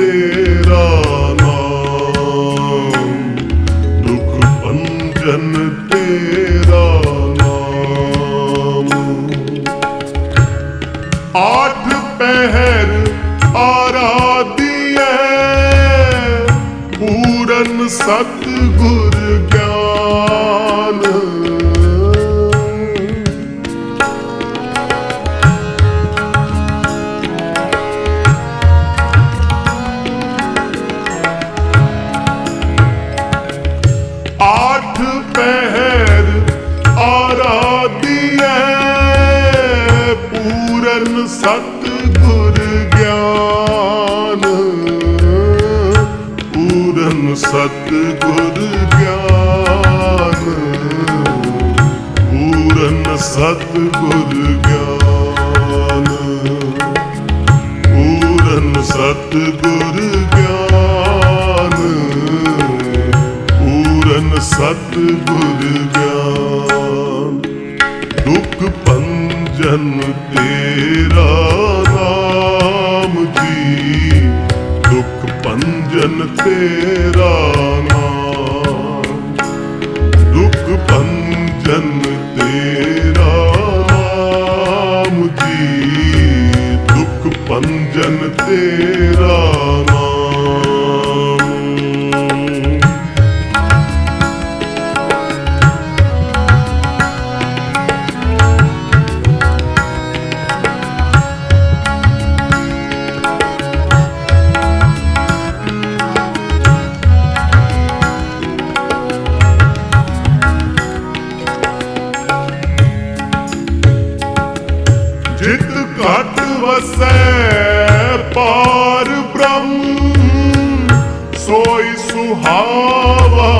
ਤੇਰਾ ਨਾਮ। ਦੁਖ ਭੰਜਨ ਤੇਰਾ ਨਾਮ। ਆਠ ਪਹਿਰ ਆਰਾਧੀਐ। ਪੂਰਨ ਸਤਿਗੁਰ। ਸਤਿਗੁਰ ਗਿਆਨ। ਪੂਰਨ ਸਤਿਗੁਰ ਗਿਆਨ। ਪੂਰਨ ਸਤਿਗੁਰ ਗਿਆਨ। ਦੁਖ ਭੰਜਨ ਤੇਰਾ ਨਾਮ ਜੀ। ਦੁਖ ਭੰਜਨ ਤੇਰਾ ਤੇਰਾ ਨਾਮ ਜਿਤ ਘਟ ਵਸੈ। ਪਾਰ ਬ੍ਰਹਮ ਸੋਈ ਸੁਹਾਵਾ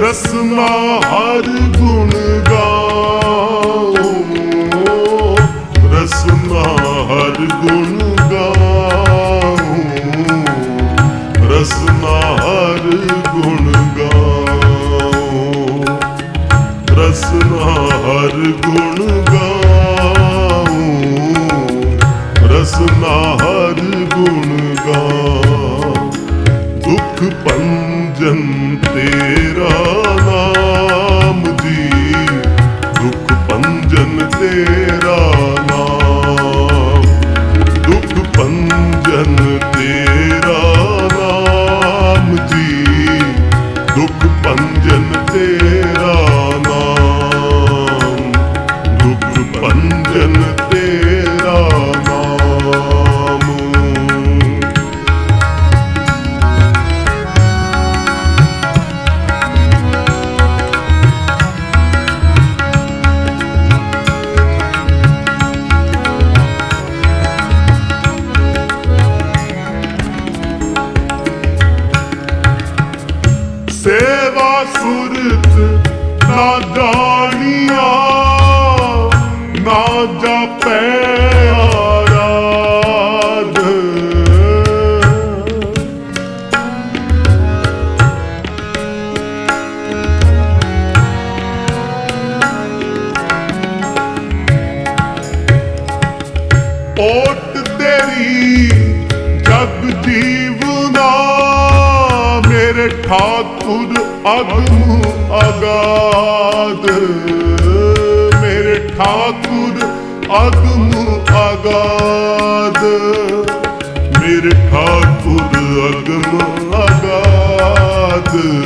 ਰਸਨਾ ਹਰ ਗੁਣ Amen. ਮੇਰੇ ਠਾਕੁਰ ਅਗਮ ਅਗਾਦ। ਮੇਰੇ ਠਾਕੁਰ ਅਗਮ ਅਗਾਦ। ਮੇਰੇ ਠਾਕੁਰ ਅਗਮ ਅਗਾਦ।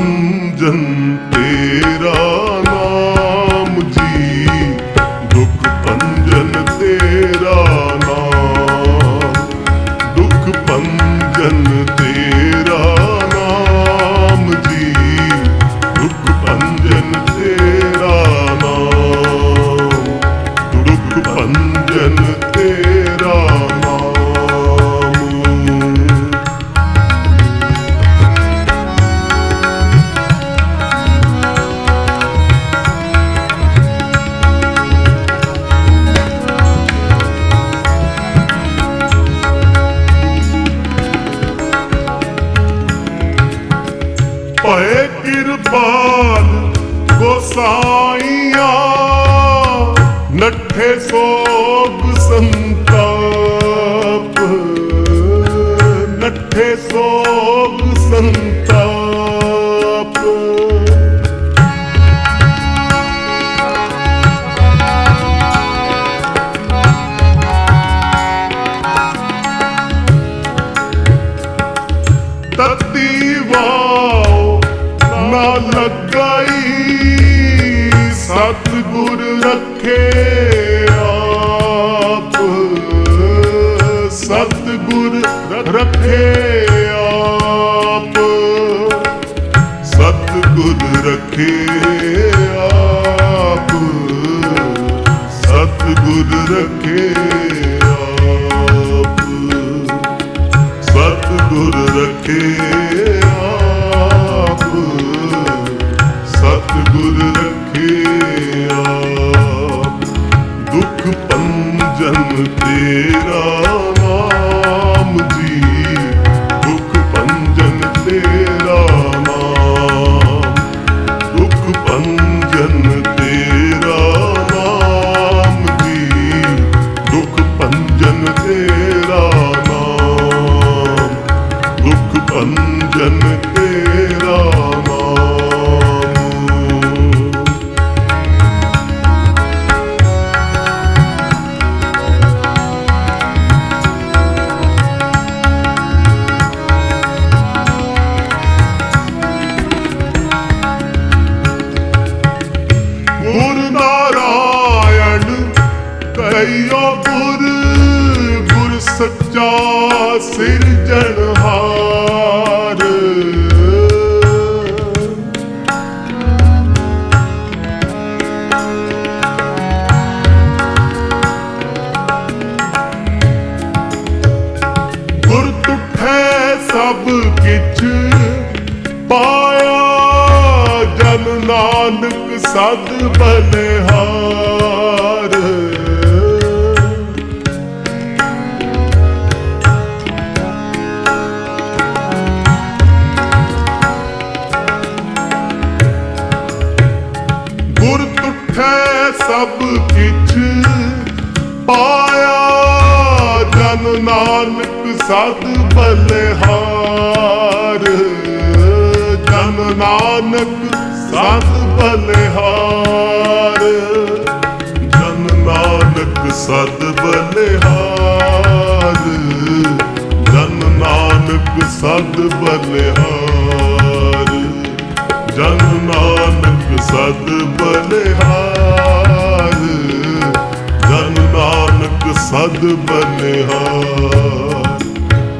ਦੁਖ ਪੰਜਨ ਗੋਸਾਈਆਂ ਨੱਠੇ ਸੋਗ ਸੰਤਾਪ। ਨੱਠੇ ਸੋਗ ਸੰਤਾਪ। ਤਤੀ ਵਾਓ ਨਾ ਲਗਾਈ ਸਤਿਗੁਰ ਰੱਖੇ। ਗੁਰ ਗੁਰ ਸੱਚਾ ਸਿਰਜਣਹਾਰ ਗੁਰ ਤੁਠੈ ਸਭ ਕਿਛ ਪਾਇਆ ਜਨ ਨਾਨਕ ਸਦ ਬਲਿਹਾਰ ਨਾਨਕ ਬਲਿਹਾਰ, ਜਨ ਨਾਨਕ ਸਦ ਬਲਿਹਾਰ, ਜਨ ਨਾਨਕ ਸਦ ਬਲਿਹਾਰ, ਜਨ ਨਾਨਕ ਸਦ ਬਲਿਹਾਰ, ਜਨ ਨਾਨਕ ਸਦ ਬਲਿਹਾਰ, ਜਨ ਨਾਨਕ ਸਦ ਬਲਿਹਾਰ।